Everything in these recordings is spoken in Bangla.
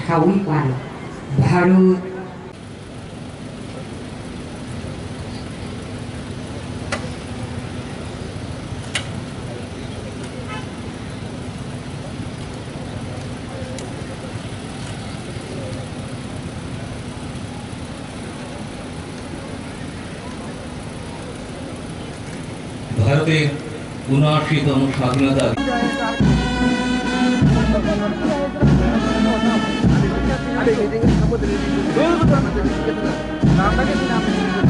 ঠাউই পায় ভারত। ভারতের উনআশিতম স্বাধীনতা posibilidad. Todo lo que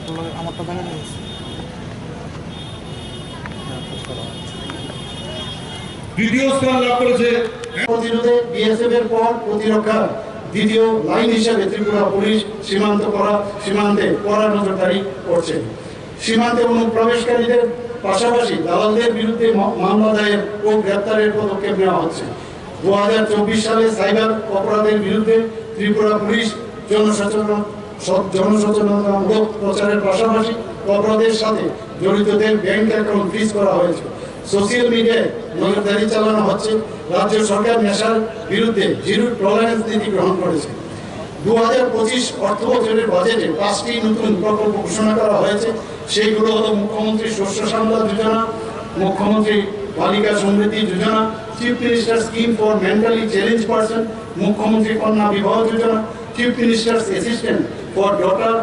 এ- আমারটা দেখা যাচ্ছে দ্বিতীয় স্থান লাভ করেছে। প্রতিরোধে বিএসএফ এর পর প্রতিরক্ষা দ্বিতীয় লাইন হিসেবে ত্রিপুরা পুলিশ সীমান্ত করা সীমান্তে কড়া নজরদারি করছে। সীমান্তে অনুপ্রবেশকারীদের পাশাপাশি দালালদের বিরুদ্ধে মামলা দায়ের ও গ্রেপ্তারের পদক্ষেপ নেওয়া হচ্ছে। দু হাজার চব্বিশ সালে সাইবার অপরাধের বিরুদ্ধে ত্রিপুরা পুলিশ জনসচেতন স- জনসচেতনতামূলক প্রচারের পাশাপাশি অপরাধের সাথে জড়িতদের ব্যাংক অ্যাকাউন্ট ফ্রিজ করা হয়েছে। সোশ্যাল মিডিয়ায় নজরদারি চালানো হচ্ছে। রাজ্য সরকার নেশার বিরুদ্ধে জিরো টলারেন্স নীতি গ্রহণ করেছে। দু হাজার পঁচিশ অর্থ বছরের বাজেটে পাঁচটি নতুন প্রকল্প ঘোষণা করা হয়েছে। সেইগুলো হলো মুখ্যমন্ত্রী শস্য সামলা যোজনা, মুখ্যমন্ত্রী বালিকা সমৃদ্ধি যোজনা, chief minister scheme for mentally challenge person, মুখ্যমন্ত্রী কন্যা বিবাহ যোজনা chief minister's assistant for daughter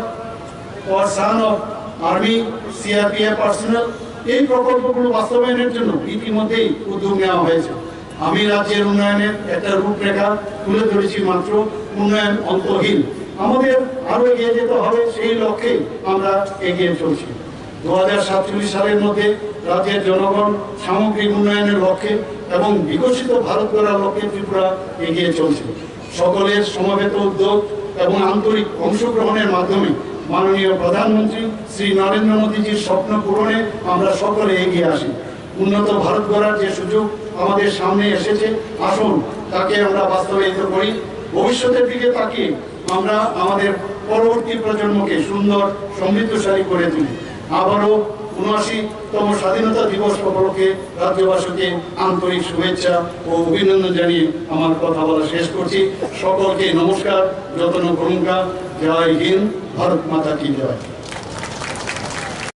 for son of army CRPF personnel এই প্রকল্পগুলো বাস্তবায়নের জন্য ইতিমধ্যেই উদ্যোগ নেওয়া হয়েছে। আমি রাজ্যের উন্নয়নের একটা রূপরেখা তুলে ধরেছি মাত্র, উন্নয়ন অন্তহীন। আমাদের আরও এগিয়ে যেতে হবে সেই লক্ষ্যে আমরা এগিয়ে চলছি। দু হাজার সাতচল্লিশ সালের মধ্যে রাজ্যের জনগণ সামগ্রিক উন্নয়নের লক্ষ্যে এবং বিকশিত ভারত গড়ার লক্ষ্যে ত্রিপুরা এগিয়ে চলছে। সকলের সমবেত উদ্যোগ এবং আন্তরিক অংশগ্রহণের মাধ্যমে মাননীয় প্রধানমন্ত্রী শ্রী নরেন্দ্র মোদীজির স্বপ্ন পূরণে আমরা সকলে এগিয়ে আসি। উন্নত ভারত গড়ার যে সুযোগ আমাদের সামনে এসেছে, আসুন তাকে আমরা বাস্তবায়িত করি। ভবিষ্যতের দিকে তাকিয়ে আমরা আমাদের পরবর্তী প্রজন্মকে সুন্দর, সমৃদ্ধশালী করে তুলি। আবারও উনআশিতম স্বাধীনতা দিবস উপলক্ষে রাজ্যবাসীকে আন্তরিক শুভেচ্ছা ও অভিনন্দন জানিয়ে আমার কথা বলা শেষ করছি। সকলকে নমস্কার, যত্ন ভূমিকা জয় হিন্দ, ভারত মাতা কি জয়।